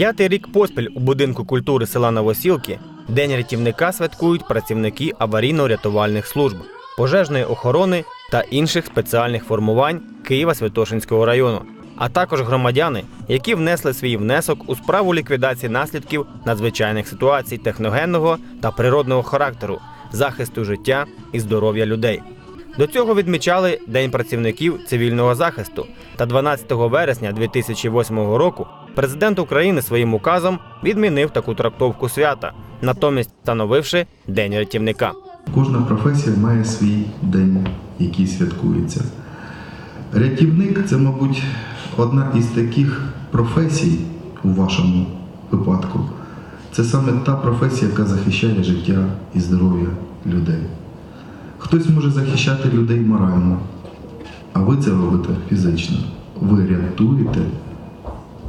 П'ятий рік поспіль у будинку культури села Новосілки День рятівника святкують працівники аварійно-рятувальних служб, пожежної охорони та інших спеціальних формувань Києва-Святошинського району, а також громадяни, які внесли свій внесок у справу ліквідації наслідків надзвичайних ситуацій техногенного та природного характеру, захисту життя і здоров'я людей. До цього відмічали День працівників цивільного захисту. Та 12 вересня 2008 року президент України своїм указом відмінив таку трактовку свята, натомість встановивши День рятівника. Кожна професія має свій день, який святкується. Рятівник це, мабуть, одна із таких професій у вашому випадку. Це саме та професія, яка захищає життя і здоров'я людей. Хтось може захищати людей морально, а ви це робите фізично. Ви рятуєте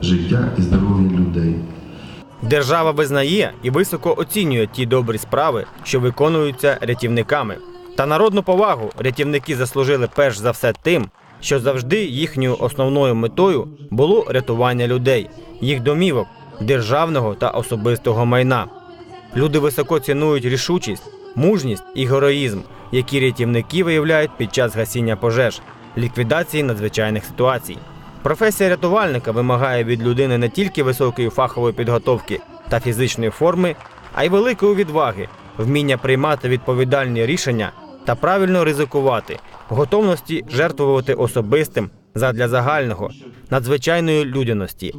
життя і здоров'я людей. Держава визнає і високо оцінює ті добрі справи, що виконуються рятівниками. Та народну повагу рятівники заслужили перш за все тим, що завжди їхньою основною метою було рятування людей, їх домівок, державного та особистого майна. Люди високо цінують рішучість, мужність і героїзм, які рятівники виявляють під час гасіння пожеж, ліквідації надзвичайних ситуацій. Професія рятувальника вимагає від людини не тільки високої фахової підготовки та фізичної форми, а й великої відваги, вміння приймати відповідальні рішення та правильно ризикувати, готовності жертвувати особистим задля загального, надзвичайної людяності.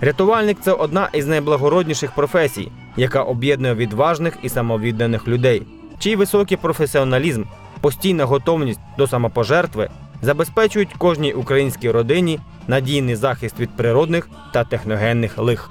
Рятувальник це одна із найблагородніших професій, яка об'єднує відважних і самовідданих людей, чий високий професіоналізм, постійна готовність до самопожертви забезпечують кожній українській родині надійний захист від природних та техногенних лих.